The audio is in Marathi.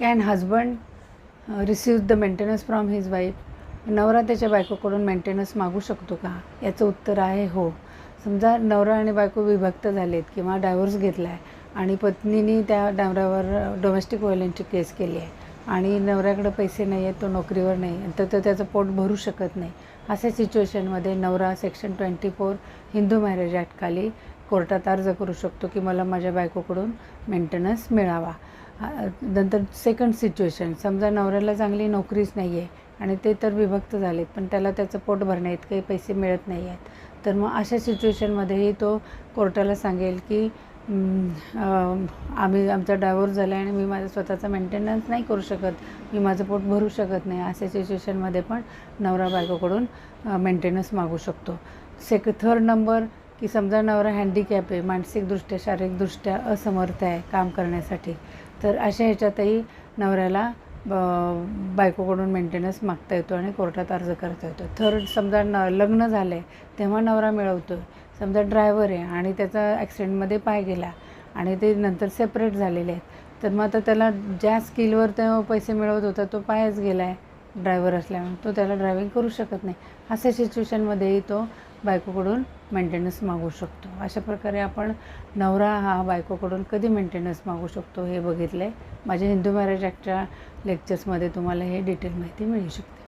Can husband receive the maintenance from his wife नवरा त्याच्या बायकोकडून मेंटेनन्स मागू शकतो का? याचं उत्तर आहे हो. समजा नवरा आणि बायको विभक्त झालेत किंवा डायव्होर्स घेतला आहे आणि पत्नीने त्या नवऱ्यावर डोमेस्टिक व्हायलन्सची केस केली आहे आणि नवऱ्याकडे पैसे नाही आहेत तो नोकरीवर नाही तर तो त्याचं पोट भरू शकत नाही. अशा सिच्युएशनमध्ये नवरा section twenty four Hindu marriage ॲक्टखाली कोर्टात अर्ज करू शकतो की मला माझ्या बायकोकडून मेंटेनन्स मिळावा. नंतर सेकंड सिच्युएशन समजा नवऱ्याला चांगली नोकरीच नाही आहे आणि ते तर विभक्त झालेत पण त्याला त्याचं पोट भरण्या इतके पैसे मिळत नाही आहेत तर मग अशा सिच्युएशनमध्येही तो कोर्टाला सांगेल की आम्ही आमचा डायव्होर्स झाला आहे आणि मी माझा स्वतःचा मेंटेनन्स नाही करू शकत. मी माझं पोट भरू शकत नाही. अशा सिच्युएशनमध्ये पण नवरा बायकोकडून मेंटेनन्स मागू शकतो. सेक थर्ड नंबर की समजा नवरा हँडिकॅप आहे मानसिकदृष्ट्या शारीरिकदृष्ट्या असमर्थ आहे काम करण्यासाठी तर अशा ह्याच्यातही नवऱ्याला ब- बायकोकडून मेंटेनन्स मागता येतो आणि कोर्टात अर्ज करता येतो. थर्ड समजा न लग्न झालं आहे तेव्हा नवरा मिळवतो समजा ड्रायव्हर आहे आणि त्याचा ॲक्सिडेंटमध्ये पाय गेला आणि ते नंतर सेपरेट झालेले आहेत तर मग आता त्याला ज्या स्किलवर तो पैसे मिळवत होता तो पायच गेला आहे ड्रायव्हर असल्यामुळे तो त्याला ड्रायव्हिंग करू शकत नाही. अशा सिच्युएशनमध्येही तो बायकोकडून मेंटेनन्स मागू शकतो. अशा प्रकारे आपण नवरा हा बायकोकडून कधी मेंटेनन्स मागू शकतो हे बघितलं आहे माझ्या हिंदू मॅरेज ॲक्टच्या लेक्चर्समध्ये तुम्हाला हे डिटेल माहिती मिळू शकते.